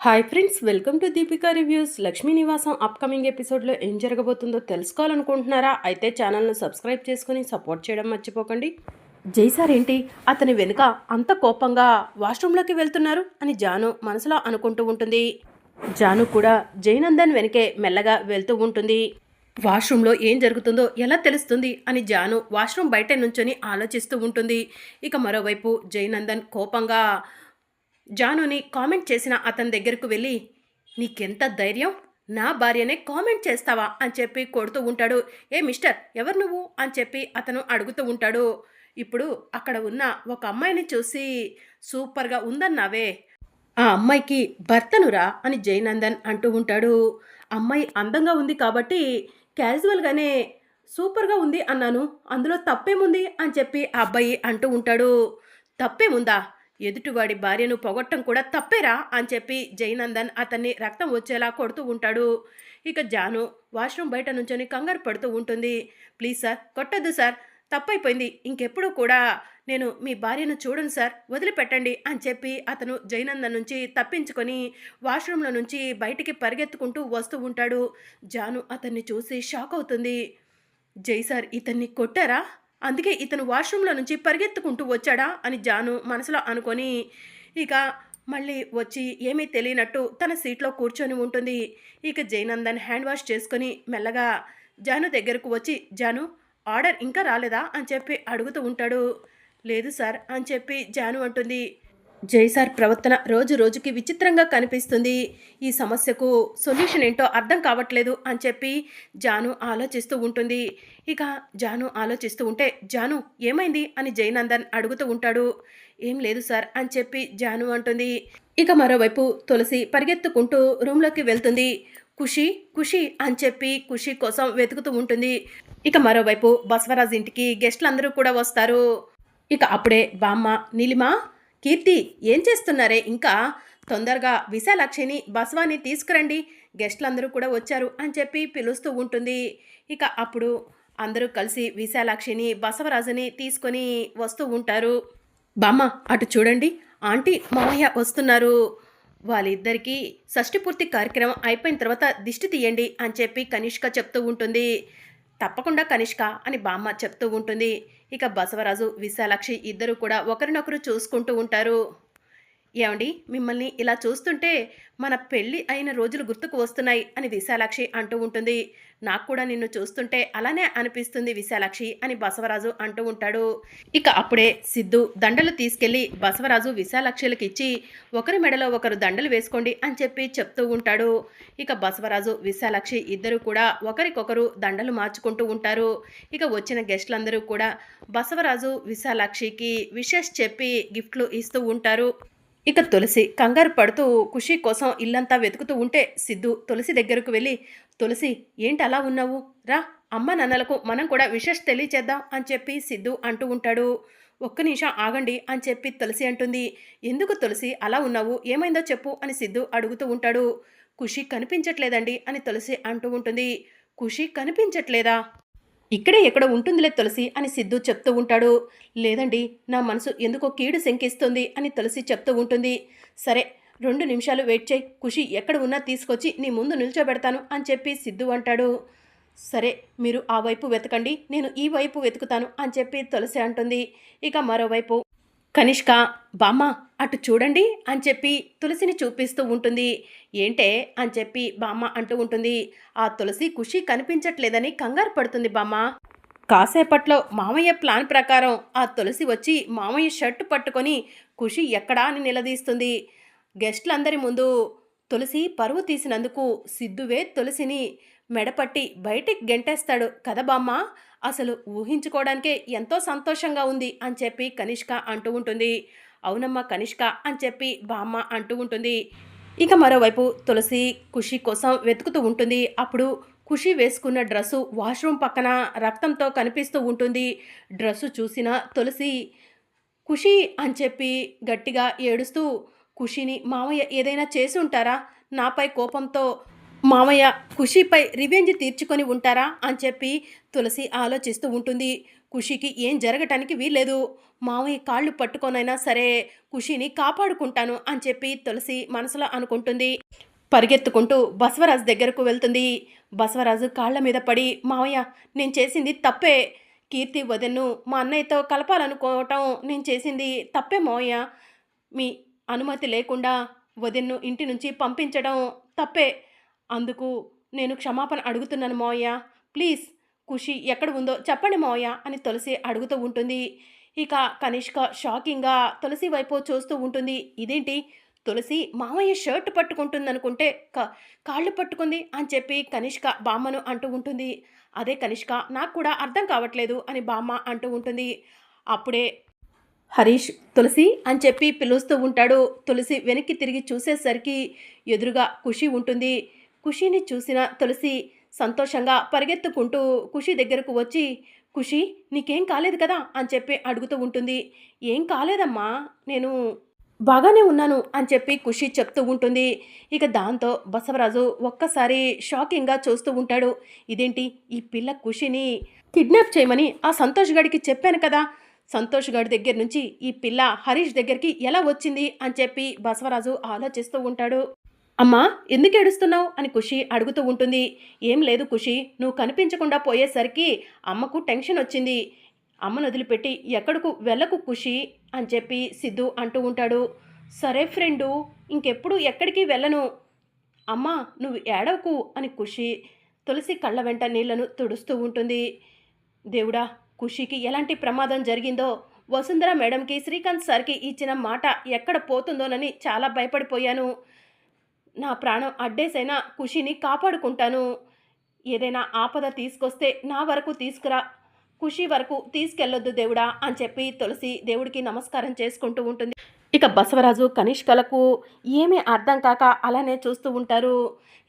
Hi friends welcome to Deepika reviews Lakshmi Nivasam upcoming ఎపిసోడ్లో ఏం జరగబోతుందో తెలుసుకోవాలనుకుంటున్నారా? అయితే ఛానల్ను సబ్స్క్రైబ్ చేసుకుని సపోర్ట్ చేయడం మర్చిపోకండి. జై సార్ ఏంటి? అతని వెనుక అంత కోపంగా వాష్రూమ్లోకి వెళ్తున్నారు అని జాను మనసులో అనుకుంటూ ఉంటుంది. జాను కూడా జైనందన్ వెనకే మెల్లగా వెళ్తూ ఉంటుంది. వాష్రూమ్లో ఏం జరుగుతుందో ఎలా తెలుస్తుంది అని జాను వాష్రూమ్ బయట నుంచొని ఆలోచిస్తూ ఉంటుంది. ఇక మరోవైపు జైనందన్ కోపంగా జానుని కామెంట్ చేసిన అతని దగ్గరకు వెళ్ళి నీకెంత ధైర్యం? నా భార్యనే కామెంట్ చేస్తావా? అని చెప్పి కొడుతూ ఉంటాడు. ఏ మిస్టర్ ఎవరు నువ్వు? అని చెప్పి అతను అడుగుతూ ఉంటాడు. ఇప్పుడు అక్కడ ఉన్న ఒక అమ్మాయిని చూసి సూపర్గా ఉందన్నావే. ఆ అమ్మాయికి భర్తనురా? అని జయనందన్ అంటూ ఉంటాడు. అమ్మాయి అందంగా ఉంది కాబట్టి క్యాజువల్గానే సూపర్గా ఉంది అన్నాను. అందులో తప్పేముంది? అని చెప్పి ఆ అబ్బాయి అంటూ ఉంటాడు. తప్పేముందా? ఎదుటివాడి భార్యను పొగట్టం కూడా తప్పేరా అని చెప్పి జయనందన్ అతన్ని రక్తం వచ్చేలా కొడుతూ ఉంటాడు. ఇక జాను వాష్రూమ్ బయట నుంచొని కంగారు పడుతూ ఉంటుంది. ప్లీజ్ సార్ కొట్టద్దు సార్. తప్పైపోయింది. ఇంకెప్పుడు కూడా నేను మీ భార్యను చూడను సార్. వదిలిపెట్టండి అని చెప్పి అతను జయనందన్ నుంచి తప్పించుకొని వాష్రూమ్లో నుంచి బయటికి పరిగెత్తుకుంటూ వస్తూ ఉంటాడు. జాను అతన్ని చూసి షాక్ అవుతుంది. జై సార్ ఇతన్ని కొట్టారా? అందుకే ఇతను వాష్రూమ్లో నుంచి పరిగెత్తుకుంటూ వచ్చాడా అని జాను మనసులో అనుకొని ఇక మళ్ళీ వచ్చి ఏమీ తెలియనట్టు తన సీట్లో కూర్చొని ఉంటుంది. ఇక జయనందన్ హ్యాండ్ వాష్ చేసుకొని మెల్లగా జాను దగ్గరకు వచ్చి జాను ఆర్డర్ ఇంకా రాలేదా? అని చెప్పి అడుగుతూ ఉంటాడు. లేదు సార్ అని చెప్పి జాను అంటుంది. జై సార్ ప్రవర్తన రోజు రోజుకి విచిత్రంగా కనిపిస్తుంది. ఈ సమస్యకు సొల్యూషన్ ఏంటో అర్థం కావట్లేదు అని చెప్పి జాను ఆలోచిస్తూ ఉంటుంది. ఇక జాను ఆలోచిస్తూ ఉంటే జాను ఏమైంది? అని జయనందన్ అడుగుతూ ఉంటాడు. ఏం లేదు సార్ అని చెప్పి జాను అంటుంది. ఇక మరోవైపు తులసి పరిగెత్తుకుంటూ రూమ్లోకి వెళ్తుంది. ఖుషి ఖుషి అని చెప్పి ఖుషి కోసం వెతుకుతూ ఉంటుంది. ఇక మరోవైపు బసవరాజ్ ఇంటికి గెస్టులందరూ కూడా వస్తారు. ఇక అప్పుడే బామ్మ నీలిమా కీర్తి ఏం చేస్తున్నారే? ఇంకా తొందరగా విశాలాక్షిని బసవాని తీసుకురండి. గెస్టులందరూ కూడా వచ్చారు అని చెప్పి పిలుస్తూ ఉంటుంది. ఇక అప్పుడు అందరూ కలిసి విశాలాక్షిని బసవరాజుని తీసుకొని వస్తూ ఉంటారు. బామ్మ అటు చూడండి. ఆంటీ మామయ్య వస్తున్నారు. వాళ్ళిద్దరికీ షష్ఠి పూర్తి కార్యక్రమం అయిపోయిన తర్వాత దిష్టి తీయండి అని చెప్పి కనిష్క చెప్తూ ఉంటుంది. తప్పకుండా కనిష్క అని బామ్మ చెప్తూ ఉంటుంది. ఇక బసవరాజు విశాలాక్షి ఇద్దరు కూడా ఒకరినొకరు చూసుకుంటూ ఉంటారు. ఏమండి? మిమ్మల్ని ఇలా చూస్తుంటే మన పెళ్ళి అయిన రోజులు గుర్తుకు వస్తున్నాయి అని విశాలాక్షి అంటూ ఉంటుంది. నాకు కూడా నిన్ను చూస్తుంటే అలానే అనిపిస్తుంది విశాలాక్షి అని బసవరాజు అంటూ ఉంటాడు. ఇక అప్పుడే సిద్ధు దండలు తీసుకెళ్ళి బసవరాజు విశాలాక్షులకు ఇచ్చి ఒకరి మెడలో ఒకరు దండలు వేసుకోండి అని చెప్పి చెప్తూ ఉంటాడు. ఇక బసవరాజు విశాలాక్షి ఇద్దరు కూడా ఒకరికొకరు దండలు మార్చుకుంటూ ఉంటారు. ఇక వచ్చిన గెస్టులందరూ కూడా బసవరాజు విశాలాక్షికి విషెస్ చెప్పి గిఫ్ట్లు ఇస్తూ ఉంటారు. ఇక తులసి కంగారు పడుతూ ఖుషి కోసం ఇల్లంతా వెతుకుతూ ఉంటే సిద్ధు తులసి దగ్గరకు వెళ్ళి తులసి ఏంటి అలా ఉన్నావు? రా అమ్మ నాన్నలకు మనం కూడా విషస్ తెలియచేద్దాం అని చెప్పి సిద్ధు అంటూ ఉంటాడు. ఒక్క నిమిషం ఆగండి అని చెప్పి తులసి అంటుంది. ఎందుకు తులసి అలా ఉన్నావు? ఏమైందో చెప్పు అని సిద్ధు అడుగుతూ ఉంటాడు. ఖుషి కనిపించట్లేదండి అని తులసి అంటూ ఉంటుంది. ఖుషి కనిపించట్లేదా? ఇక్కడే ఎక్కడ ఉంటుందిలే తులసి అని సిద్ధు చెప్తూ ఉంటాడు. లేదండి నా మనసు ఎందుకో కీడు శంకిస్తుంది అని తులసి చెప్తూ ఉంటుంది. సరే రెండు నిమిషాలు వెయిట్ చేయి. ఖుషి ఎక్కడ ఉన్నా తీసుకొచ్చి నీ ముందు నిల్చోబెడతాను అని చెప్పి సిద్ధు అంటాడు. సరే మీరు ఆ వైపు వెతకండి నేను ఈ వైపు వెతుకుతాను అని చెప్పి తులసి అంటుంది. ఇక మరోవైపు కనిష్క బామ్మ అటు చూడండి అని చెప్పి తులసిని చూపిస్తూ ఉంటుంది. ఏంటే? అని చెప్పి బామ్మ అంటూ ఉంటుంది. ఆ తులసి ఖుషి కనిపించట్లేదని కంగారు పడుతుంది బామ్మ. కాసేపట్లో మామయ్య ప్లాన్ ప్రకారం ఆ తులసి వచ్చి మామయ్య షర్టు పట్టుకొని ఖుషి ఎక్కడా అని నిలదీస్తుంది. గెస్టులందరి ముందు తులసి పరువు తీసినందుకు సిద్ధువే తులసిని మెడపట్టి బయటికి గెంటేస్తాడు. కదా బామ్మ అసలు ఊహించుకోవడానికే ఎంతో సంతోషంగా ఉంది అని చెప్పి కనిష్క అంటూ ఉంటుంది. అవునమ్మా కనిష్క అని చెప్పి బామ్మ అంటూ ఉంటుంది. ఇక మరోవైపు తులసి ఖుషి కోసం వెతుకుతూ ఉంటుంది. అప్పుడు ఖుషి వేసుకున్న డ్రెస్సు వాష్రూమ్ పక్కన రక్తంతో కనిపిస్తూ ఉంటుంది. డ్రెస్సు చూసిన తులసి ఖుషి అని చెప్పి గట్టిగా ఏడుస్తూ ఖుషిని మామయ్య ఏదైనా చేసి ఉంటారా? నాపై కోపంతో మామయ్య ఖుషిపై రివెంజ్ తీర్చుకొని ఉంటారా? అని చెప్పి తులసి ఆలోచిస్తూ ఉంటుంది. ఖుషికి ఏం జరగటానికి వీల్లేదు. మావయ్య కాళ్ళు పట్టుకొనైనా సరే ఖుషిని కాపాడుకుంటాను అని చెప్పి తులసి మనసులో అనుకుంటుంది. పరిగెత్తుకుంటూ బసవరాజు దగ్గరకు వెళ్తుంది. బసవరాజు కాళ్ళ మీద పడి మావయ్య నేను చేసింది తప్పే. కీర్తి వదన్ను మా అన్నయ్యతో కలపాలనుకోవటం నేను చేసింది తప్పే మావయ్య. మీ అనుమతి లేకుండా వదిన్ను ఇంటి నుంచి పంపించడం తప్పే. అందుకు నేను క్షమాపణ అడుగుతున్నాను మావయ్య. ప్లీజ్ ఖుషి ఎక్కడ ఉందో చెప్పండి మావయ్య అని తులసి అడుగుతూ ఉంటుంది. ఇక కనిష్క షాకింగ్గా తులసి వైపు చూస్తూ ఉంటుంది. ఇదేంటి? తులసి మామయ్య షర్ట్ పట్టుకుంటుందనుకుంటే క కాళ్ళు పట్టుకుంది అని చెప్పి కనిష్క బామ్మను అంటూ ఉంటుంది. అదే కనిష్క నాకు కూడా అర్థం కావట్లేదు అని బామ్మ అంటూ ఉంటుంది. అప్పుడే హరీష్ తులసి అని చెప్పి పిలుస్తూ ఉంటాడు. తులసి వెనక్కి తిరిగి చూసేసరికి ఎదురుగా ఖుషి ఉంటుంది. ఖుషిని చూసిన తులసి సంతోషంగా పరిగెత్తుకుంటూ ఖుషి దగ్గరకు వచ్చి ఖుషి నీకేం కాలేదు కదా? అని చెప్పి అడుగుతూ ఉంటుంది. ఏం కాలేదమ్మా నేను బాగానే ఉన్నాను అని చెప్పి ఖుషి చెప్తూ ఉంటుంది. ఇక దాంతో బసవరాజు ఒక్కసారి షాకింగ్గా చూస్తూ ఉంటాడు. ఇదేంటి? ఈ పిల్ల ఖుషిని కిడ్నాప్ చేయమని ఆ సంతోష్ గడికి చెప్పాను కదా! సంతోష్ గడి దగ్గర నుంచి ఈ పిల్ల హరీష్ దగ్గరికి ఎలా వచ్చింది? అని చెప్పి బసవరాజు ఆలోచిస్తూ ఉంటాడు. అమ్మా ఎందుకు ఏడుస్తున్నావు? అని ఖుషి అడుగుతూ ఉంటుంది. ఏం లేదు ఖుషి నువ్వు కనిపించకుండా పోయేసరికి అమ్మకు టెన్షన్ వచ్చింది. అమ్మను వదిలిపెట్టి ఎక్కడకు వెళ్ళకు ఖుషి అని చెప్పి సిద్ధు అంటూ ఉంటాడు. సరే ఫ్రెండు ఇంకెప్పుడు ఎక్కడికి వెళ్ళను? అమ్మా నువ్వు ఏడవకు అని ఖుషి తులసి కళ్ళ వెంట నీళ్ళను తుడుస్తూ ఉంటుంది. దేవుడా ఖుషికి ఎలాంటి ప్రమాదం జరిగిందో? వసుంధర మేడంకి శ్రీకాంత్ సార్కి ఇచ్చిన మాట ఎక్కడ పోతుందోనని చాలా భయపడిపోయాను. నా ప్రాణం అడ్డేసైనా ఖుషిని కాపాడుకుంటాను. ఏదైనా ఆపద తీసుకొస్తే నా వరకు తీసుకురా. ఖుషి వరకు తీసుకెళ్ళొద్దు దేవుడా అని చెప్పి తులసి దేవుడికి నమస్కారం చేసుకుంటూ ఉంటుంది. ఇక బసవరాజు కనిష్కలకు ఏమీ అర్థం కాక అలానే చూస్తూ ఉంటారు.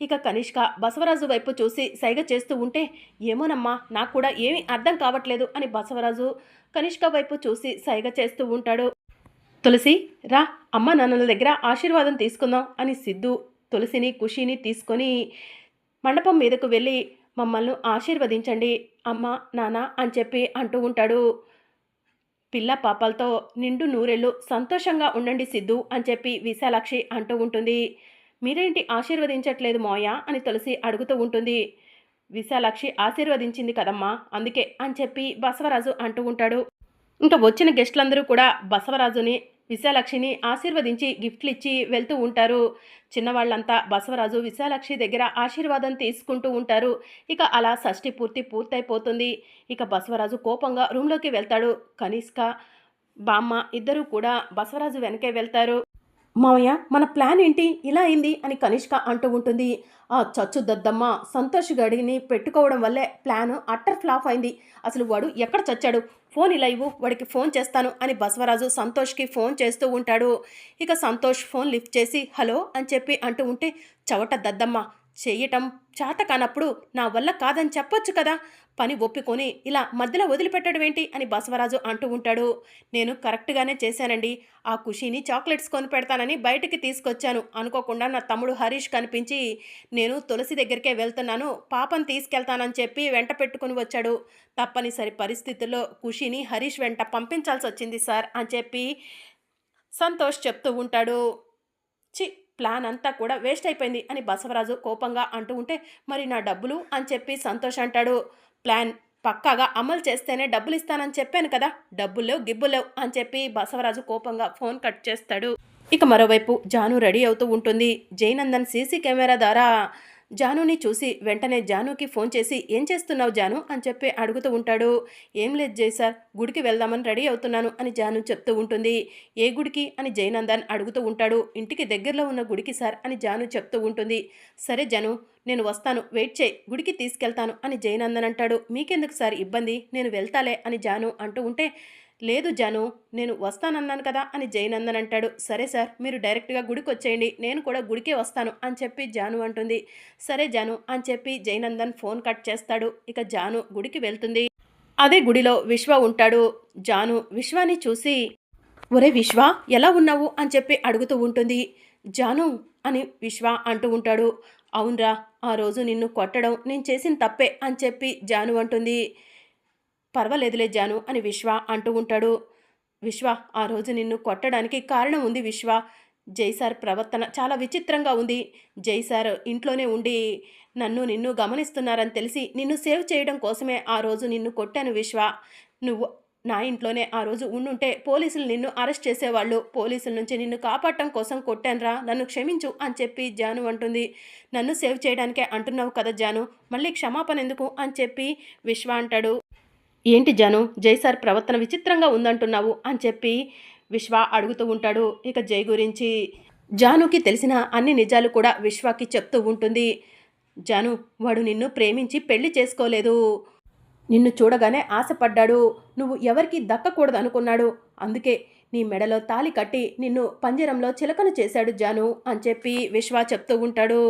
ఇక కనిష్క బసవరాజు వైపు చూసి సైగ చేస్తూ ఉంటే ఏమోనమ్మా నాకు కూడా ఏమీ అర్థం కావట్లేదు అని బసవరాజు కనిష్క వైపు చూసి సైగ చేస్తూ ఉంటాడు. తులసి రా అమ్మ నాన్నల దగ్గర ఆశీర్వాదం తీసుకుందాం అని సిద్ధు తులసిని ఖుషిని తీసుకొని మండపం మీదకు వెళ్ళి మమ్మల్ని ఆశీర్వదించండి అమ్మ నాన్న అని చెప్పి అంటూ ఉంటాడు. పిల్ల పాపాలతో నిండు నూరెళ్ళు సంతోషంగా ఉండండి సిద్ధు అని చెప్పి విశాలాక్షి అంటూ ఉంటుంది. మీరేంటి ఆశీర్వదించట్లేదు మోయ అని తులసి అడుగుతూ ఉంటుంది. విశాలాక్షి ఆశీర్వదించింది కదమ్మా అందుకే అని చెప్పి బసవరాజు అంటూ ఉంటాడు. ఇంకా వచ్చిన గెస్టులందరూ కూడా బసవరాజుని విశాలాక్షిని ఆశీర్వదించి గిఫ్ట్లు ఇచ్చి వెళ్తూ ఉంటారు. చిన్నవాళ్ళంతా బసవరాజు విశాలక్షి దగ్గర ఆశీర్వాదం తీసుకుంటూ ఉంటారు. ఇక అలా షష్ఠి పూర్తి పూర్తయిపోతుంది. ఇక బసవరాజు కోపంగా రూమ్లోకి వెళ్తాడు. కనిష్క బామ్మ ఇద్దరూ కూడా బసవరాజు వెనకే వెళ్తారు. మామయ్య మన ప్లాన్ ఏంటి? ఇలా అయింది అని కనిష్క అంటూ ఉంటుంది. ఆ చచ్చు దద్దమ్మ సంతోష్ గడిని పెట్టుకోవడం వల్లే ప్లాన్ అట్టర్ ఫ్లాప్ అయింది. అసలు వాడు ఎక్కడ చచ్చాడు? ఫోన్ ఇలా ఇవ్వు వాడికి ఫోన్ చేస్తాను అని బసవరాజు సంతోష్కి ఫోన్ చేస్తూ ఉంటాడు. ఇక సంతోష్ ఫోన్ లిఫ్ట్ చేసి హలో అని చెప్పి అంటూ ఉంటే చవట దద్దమ్మ చేయటం చేత కానప్పుడు నా వల్ల కాదని చెప్పొచ్చు కదా? పని ఒప్పుకొని ఇలా మధ్యలో వదిలిపెట్టడం ఏంటి? అని బసవరాజు అంటూ ఉంటాడు. నేను కరెక్ట్గానే చేశానండి. ఆ ఖుషీని చాక్లెట్స్ కొని పెడతానని బయటికి తీసుకొచ్చాను. అనుకోకుండా నా తమ్ముడు హరీష్ కనిపించి నేను తులసి దగ్గరికే వెళ్తున్నాను. పాపని తీసుకెళ్తానని చెప్పి వెంట పెట్టుకుని వచ్చాడు. తప్పనిసరి పరిస్థితుల్లో ఖుషిని హరీష్ వెంట పంపించాల్సి వచ్చింది సార్ అని చెప్పి సంతోష్ చెప్తూ ఉంటాడు. చి ప్లాన్ అంతా కూడా వేస్ట్ అయిపోయింది అని బసవరాజు కోపంగా అంటూ ఉంటే మరి నా డబ్బులు? అని చెప్పి సంతోష్ అంటాడు. ప్లాన్ పక్కాగా అమలు చేస్తేనే డబ్బులు ఇస్తానని చెప్పాను కదా డబ్బులు గిబ్బులేవు అని చెప్పి బసవరాజు కోపంగా ఫోన్ కట్ చేస్తాడు. ఇక మరోవైపు జాను రెడీ అవుతూ ఉంటుంది. జయనందన్ సీసీ కెమెరా ద్వారా జానుని చూసి వెంటనే జానుకి ఫోన్ చేసి ఏం చేస్తున్నావు జాను? అని చెప్పి అడుగుతూ ఉంటాడు. ఏం లేదు జై సార్ గుడికి వెళ్దామని రెడీ అవుతున్నాను అని జాను చెప్తూ ఉంటుంది. ఏ గుడికి? అని జయనందన్ అడుగుతూ ఉంటాడు. ఇంటికి దగ్గరలో ఉన్న గుడికి సార్ అని జాను చెప్తూ ఉంటుంది. సరే జను నేను వస్తాను. వెయిట్ చేయి. గుడికి తీసుకెళ్తాను అని జయనందన్ అంటాడు. మీకెందుకు సార్ ఇబ్బంది? నేను వెళ్తాలే అని జాను అంటూ ఉంటే లేదు జాను నేను వస్తానన్నాను కదా అని జయనందన్ అంటాడు. సరే సార్ మీరు డైరెక్ట్గా గుడికి వచ్చేయండి నేను కూడా గుడికే వస్తాను అని చెప్పి జాను అంటుంది. సరే జాను అని చెప్పి జయనందన్ ఫోన్ కట్ చేస్తాడు. ఇక జాను గుడికి వెళ్తుంది. అదే గుడిలో విశ్వ ఉంటాడు. జాను విశ్వాని చూసి ఒరే విశ్వ ఎలా ఉన్నావు? అని చెప్పి అడుగుతూ ఉంటుంది. జాను అని విశ్వ అంటూ ఉంటాడు. అవునరా ఆ రోజు నిన్ను కొట్టడం నేను చేసిన తప్పే అని చెప్పి జాను అంటుంది. పర్వాలేదులే జాను అని విశ్వ అంటూ ఉంటాడు. విశ్వ ఆ రోజు నిన్ను కొట్టడానికి కారణం ఉంది విశ్వ. జై సార్ ప్రవర్తన చాలా విచిత్రంగా ఉంది. జై సార్ ఇంట్లోనే ఉండి నన్ను నిన్ను గమనిస్తున్నారని తెలిసి నిన్ను సేవ్ చేయడం కోసమే ఆ రోజు నిన్ను కొట్టాను విశ్వ. నువ్వు నా ఇంట్లోనే ఆ రోజు ఉండుంటే పోలీసులు నిన్ను అరెస్ట్ చేసేవాళ్ళు. పోలీసుల నుంచి నిన్ను కాపాడటం కోసం కొట్టానురా నన్ను క్షమించు అని చెప్పి జాను అంటుంది. నన్ను సేవ్ చేయడానికే అంటున్నావు కదా జాను మళ్ళీ క్షమాపణ ఎందుకు అని చెప్పి విశ్వ అంటాడు. ఏంటి జను? జై సార్ ప్రవర్తన విచిత్రంగా ఉందంటున్నావు అని చెప్పి విశ్వ అడుగుతూ ఉంటాడు. ఇక జై గురించి జానుకి తెలిసిన అన్ని నిజాలు కూడా విశ్వకి చెప్తూ ఉంటుంది. జాను వాడు నిన్ను ప్రేమించి పెళ్ళి చేసుకోలేదు. నిన్ను చూడగానే ఆశపడ్డాడు. నువ్వు ఎవరికి దక్కకూడదు అనుకున్నాడు. అందుకే నీ మెడలో తాలి కట్టి నిన్ను పంజరంలో చిలకను చేశాడు జాను అని చెప్పి విశ్వ చెప్తూ ఉంటాడు.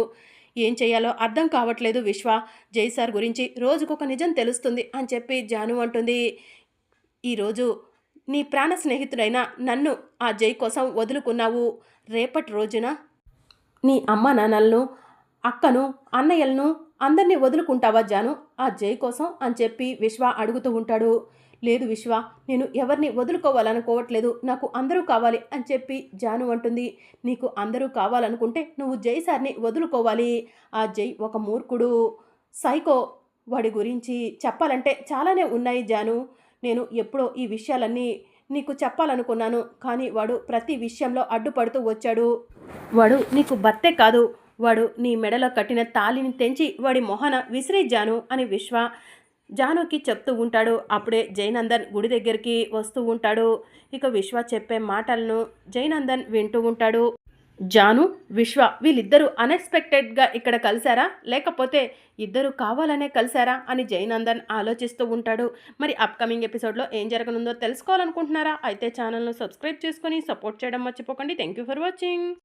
ఏం చేయాలో అర్థం కావట్లేదు విశ్వ. జై సార్ గురించి రోజుకొక నిజం తెలుస్తుంది అని చెప్పి జాను అంటుంది. ఈరోజు నీ ప్రాణ స్నేహితుడైన నన్ను ఆ జై కోసం వదులుకున్నావు. రేపటి రోజున నీ అమ్మ నాన్నలను అక్కను అన్నయ్యలను అందరినీ వదులుకుంటావా జాను? ఆ జై కోసం అని చెప్పి విశ్వ అడుగుతూ ఉంటాడు. లేదు విశ్వ నేను ఎవరిని వదులుకోవాలనుకోవట్లేదు. నాకు అందరూ కావాలి అని చెప్పి జాను అంటుంది. నీకు అందరూ కావాలనుకుంటే నువ్వు జై సార్ని వదులుకోవాలి. ఆ జై ఒక మూర్ఖుడు. సైకో వాడి గురించి చెప్పాలంటే చాలానే ఉన్నాయి జాను. నేను ఎప్పుడో ఈ విషయాలన్నీ నీకు చెప్పాలనుకున్నాను కానీ వాడు ప్రతి విషయంలో అడ్డుపడుతూ వచ్చాడు. వాడు నీకు భర్తే కాదు. వాడు నీ మెడలో కట్టిన తాలిని తెంచి వాడి మొహన విసిరే జాను అని విశ్వ. జానుకి చెప్తూ ఉంటాడు. అప్పుడే జైనందన్ గుడి దగ్గరికి వస్తూ ఉంటాడు. ఇక విశ్వ చెప్పే మాటలను జైనందన్ వింటూ ఉంటాడు. జాను విశ్వ వీళ్ళిద్దరూ అన్ఎక్స్పెక్టెడ్గా ఇక్కడ కలిశారా? లేకపోతే ఇద్దరు కావాలనే కలిశారా? అని జైనందన్ ఆలోచిస్తూ ఉంటాడు. మరి అప్కమింగ్ ఎపిసోడ్లో ఏం జరగనుందో తెలుసుకోవాలనుకుంటున్నారా? అయితే ఛానల్ను సబ్స్క్రైబ్ చేసుకొని సపోర్ట్ చేయడం మర్చిపోకండి. Thank you for watching